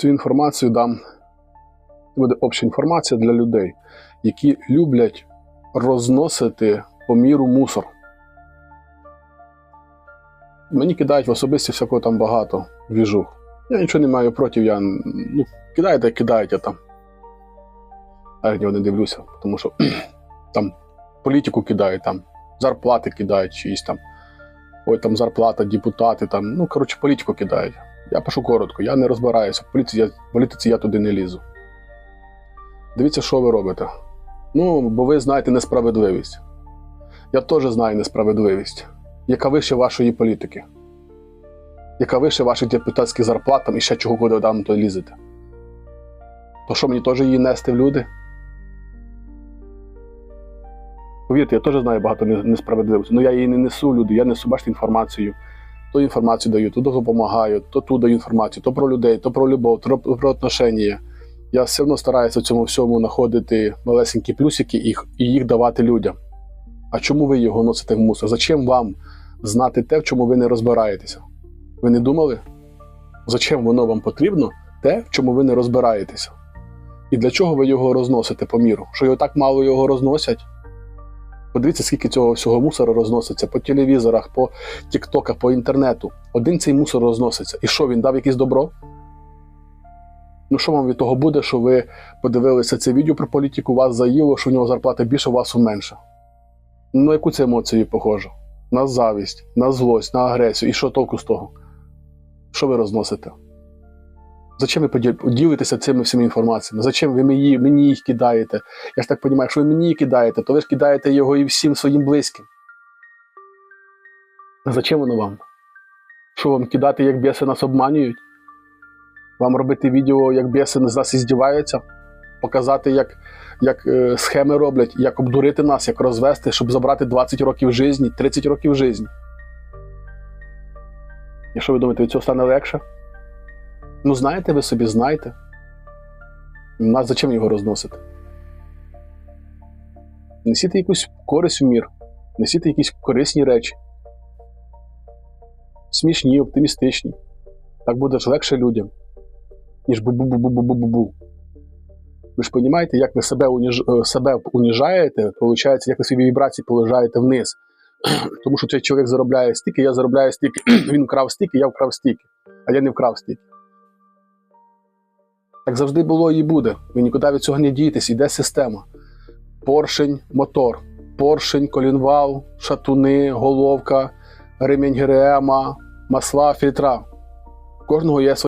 Цю інформацію дам. Буде обща інформація для людей, які люблять розносити по міру мусор. Мені кидають в особисті всякого там багато двіжух. Я нічого не маю проти, я ну, кидайте, кидайте там. Я нього не дивлюся, тому що там політику кидають, там зарплати кидають чиїсь там. Ой, там зарплата, депутати, там, ну, коротше, політику кидають. Я пишу коротко, я не розбираюся. В політиці, я, в політиці я туди не лізу. Дивіться, що ви робите. Ну, бо ви знаєте несправедливість. Я теж знаю несправедливість. Яка вище вашої політики? Яка вище ваших депутатських зарплат там і ще чого куди там то лізете? То що мені теж її нести в люди? Повірте, я теж знаю багато несправедливості. Ну я її не несу люди, я несу, бачите, інформацію. То інформацію даю, то допомагаю, то ту даю інформацію, то про людей, то про любов, то про, отношення. Я все одно стараюся в цьому всьому знаходити малесенькі плюсики і їх, і їх давати людям. А чому ви його носите в мусор? Зачем вам знати те, в чому ви не розбираєтеся? Ви не думали? Зачем воно вам потрібно, те, в чому ви не розбираєтеся? І для чого ви його розносите по міру? Що його так мало його розносять? Подивіться, скільки цього всього мусору розноситься по телевізорах, по тіктоках, по інтернету. Один цей мусор розноситься. І що, він дав якесь добро? Ну, що вам від того буде, що ви подивилися це відео про політику, вас заїло, що у нього зарплата більше, у вас менше? Ну, яку це емоцію похоже? На завість, на злость, на агресію. І що толку з того? Що ви розносите? Зачем ви поділ- ділитеся цими всіми інформаціями? Зачем ви мені, мені їх кидаєте? Я ж так розумію, якщо ви мені їх кидаєте, то ви ж кидаєте його і всім своїм близьким. А зачем воно вам? Що вам кидати, як біси нас обманюють? Вам робити відео, як біси з нас іздіваються? Показати, як, як е, схеми роблять, як обдурити нас, як розвести, щоб забрати 20 років житті, 30 років житті. І що ви думаєте, від цього стане легше? Ну, знаєте ви собі, знаєте. Нас зачем його розносити? Несіть якусь користь у мір, несіть якісь корисні речі. Смішні, оптимістичні. Так буде ж легше людям, ніж бу-бу-бу-бу-бу-бу-бу. Ви ж розумієте, як ви себе, уніж... е, себе уніжаєте, виходить, як ви свої вібрації положаєте вниз. Тому що цей чоловік заробляє стільки, я заробляю стільки, він вкрав стільки, я вкрав стільки, а я не вкрав стільки. Так завжди було і буде. Ви нікуди від цього не дієтесь, іде система. Поршень, мотор, поршень, колінвал, шатуни, головка, ремінь ГРМ, масла, фільтра. У Кожного є своя.